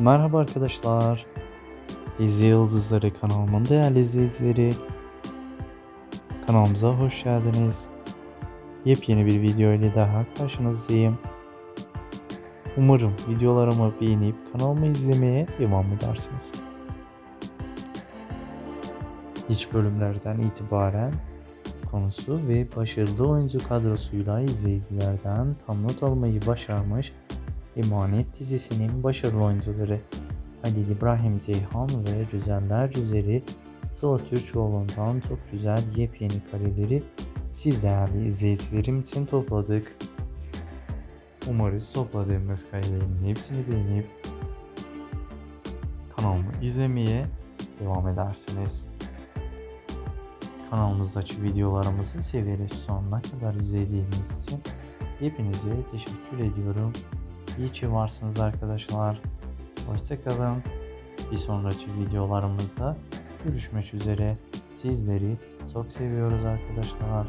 Merhaba arkadaşlar. Dizi Yıldızları kanalımın değerli izleyicileri. Kanalımıza hoş geldiniz. Yepyeni bir video ile daha karşınızdayım. Umarım videolarımı beğenip kanalımı izlemeye devam edersiniz. İlk bölümlerden itibaren konusu ve başarılı oyuncu kadrosuyla izleyicilerden tam not almayı başarmış Emanet dizisinin başarılı oyuncuları Halil İbrahim Ceyhan ve Güzeller Güzeli Sıla Türkoğlu'ndan çok güzel yepyeni kareleri siz değerli izleyicilerim için topladık. Umarız topladığımız karelerin hepsini beğenip kanalımı izlemeye devam edersiniz. Kanalımızdaki videolarımızı severek sonuna kadar izlediğiniz için hepinize teşekkür ediyorum. İyi ki varsınız arkadaşlar. Hoşçakalın. Bir sonraki videolarımızda görüşmek üzere. Sizleri çok seviyoruz arkadaşlar.